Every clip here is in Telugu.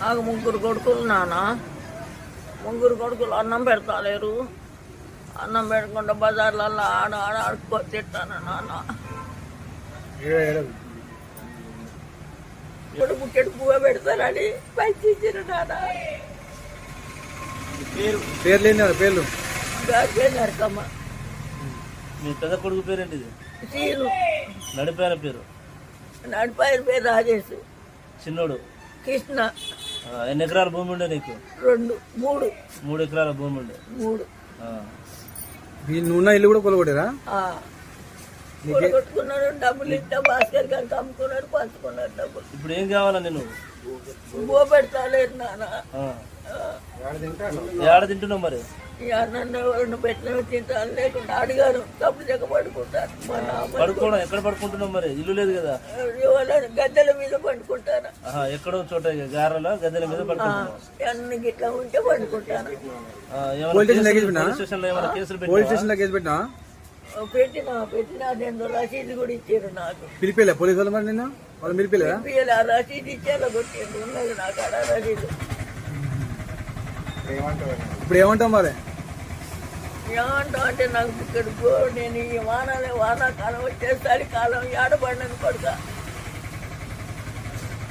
నాకు ముగ్గురు కొడుకులు నాన్న. ముగ్గురు కొడుకులు అన్నం పెడతాలేరు. అన్నం పెట్టకుండా బజార్లలో ఆడ ఆడ ఆడుకో తిట్టాను నాన్న. పువ్వు పెడతారని పైకి ఇచ్చారు నాన్న వాళ్ళ పేర్లు? నరకమ్మ. మీ పెద్ద కొడుకు పేరేంటిది? నడిపాయన పేరు? నడిపాయన పేరు రాజేష్. చిన్నోడు. కృష్ణ. ఎన్ని ఎకరాల భూమి ఉండే నీకు? రెండు మూడు. మూడు ఎకరాల భూమి ఉండే. మూడు. ఉన్న ఇల్లు కూడా కొలగొట్టారా ఆ. కొట్టుకున్నాడు డబ్బులు ఇస్తే భాస్కర్ గారికి అమ్ముకున్నాడు పంచుకున్నాడు డబ్బులు. ఇప్పుడు ఏం కావాలా నేను బో పెడతాలేదు నాన్న. ఏడ తింటున్నావు మరి? ఎవరిని పెట్టిన తింటాను లేకుండా అడిగారు తప్పు చెక్క నాన్న పడుకోవడం ఎక్కడ పడుకుంటున్నావు మరి? ఇల్లు లేదు కదా. గద్దెల ఎక్కడో చోట గారెల గద్దెల మీద అన్ని గిట్లా ఉంటే పండుకుంటాను. స్టేషన్ స్టేషన్లో ఏమైనా కేసులు పోలీస్ పెట్టావా స్టేషన్లో కేసు పెట్టినా? పెట్టిన పెట్టిన రెండు రసీదు కూడా ఇచ్చారు నాకు. పిలిపిలే పోలీసు వాళ్ళు మరి నిన్న? వాళ్ళు ఆ రసీదు ఇచ్చేలా కొట్టిండు ఉన్నది నాకు రసీదు. ఇప్పుడు ఏమంటాం మరి? ఏమంటావు అంటే నాకు ఇక్కడ నేను ఈ వానాలే వానాకాలం వచ్చేసరి కాలం ఏడబడినది కొడుక.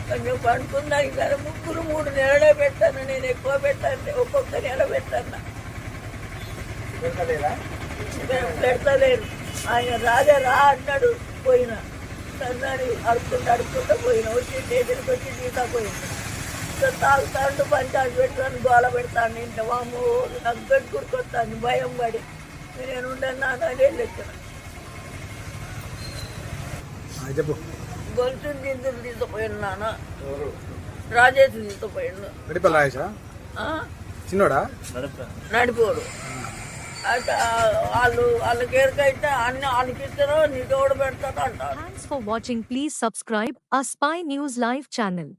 కొంచెం పడుకున్నాక సరే ముగ్గురు మూడు నెలలే పెట్టాను నేను ఎక్కువ పెట్టాను ఒక్కొక్క నెల పెట్టాను. పెడతలేరు. ఆయన రాజా రా అన్నాడు పోయినా. అన్నాడు అడుక్కుంటూ అడుక్కుంటూ పోయినా. వచ్చి స్టేషన్కి వచ్చి తీసా పోయింది సో తాగుతాడు పంచాలు పెడతాను గోల పెడతాను ఇంత వాము నాకు పెట్టుకుడుకొస్తాను భయం పడి. నేను ఉండను నాన్న లెక్కన చెప్పు. గొలుసు దిందులు తీసుకుపోయాను నాన్న. రాజేష్ తీసుకుపోయాను గడిపల్లి రాయేషా ఆ? చిన్నోడా? నడిపా. నడిపోడు. అయితే వాళ్ళు వాళ్ళకి ఎరకైతే అన్ని వాళ్ళకి ఇస్తారో నీకు ఎవడు పెడతారో అంటారు. Thanks for watching. Please subscribe our Spy News Live channel.